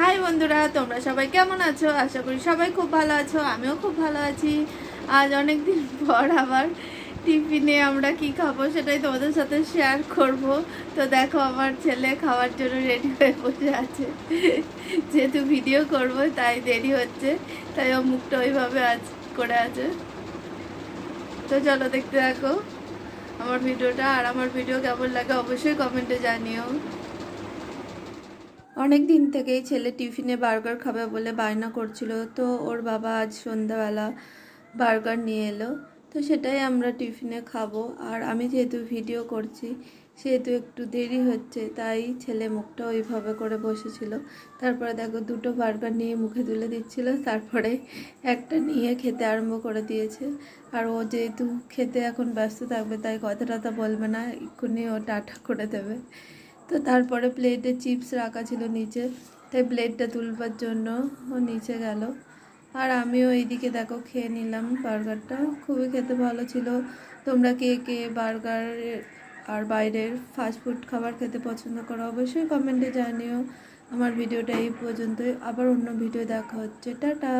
High বন্ধুরা, তোমরা সবাই কেমন আছো? আশা করি সবাই খুব ভালো আছো, আমিও খুব ভালো আছি। আজ অনেক দিন পর আবার টিফিনে আমরা কি খাব সেটাই তোমাদের সাথে শেয়ার করব। তো দেখো, আমার ছেলে খাওয়ার জন্য রেডি হয়ে বসে আছে। যেহেতু ভিডিও করব, তাই দেরি হচ্ছে। তাই ও মুখটা ওইভাবে আজ করে আছে। তো চলো দেখতে থাকো। আমার ভিডিওটা আর আমার ভিডিও কেমন লাগে অবশ্যই কমেন্টে জানিও। অনেক দিন থেকেই ছেলে টিফিনে বার্গার খাবে বলে বায়না করছিল। তো ওর বাবা আজ সন্ধ্যাবেলা বার্গার নিয়ে এলো। তো সেটাই আমরা টিফিনে খাব। আর আমি যেহেতু ভিডিও করছি, সেহেতু একটু দেরি হচ্ছে, তাই ছেলে মুখটা ওইভাবে করে বসেছিল। তারপরে দেখো দুটো বার্গার নিয়ে মুখে তুলে দিচ্ছিল, তারপরে একটা নিয়ে খেতে আরম্ভ করে দিয়েছে। আর ও যেহেতু খেতে এখন ব্যস্ত থাকবে, তাই কথা টথা বলবে না, এক্ষুনি ও টাটা করে দেবে। তো তারপরে প্লেটে চিপস রাখা ছিল নিচে। তাই প্লেটটা তুলবার জন্য ও নিচে গেল। আর আমিও এইদিকে দেখো খেয়ে নিলাম বার্গারটা খুবই খেতে ভালো ছিল। তোমরা কে কে বার্গার আর বাইরের ফাস্টফুড খাবার খেতে পছন্দ করো অবশ্যই কমেন্টে জানিও। আমার ভিডিওটা এই পর্যন্তই। আবার অন্য ভিডিও দেখা হচ্ছে। টাটা!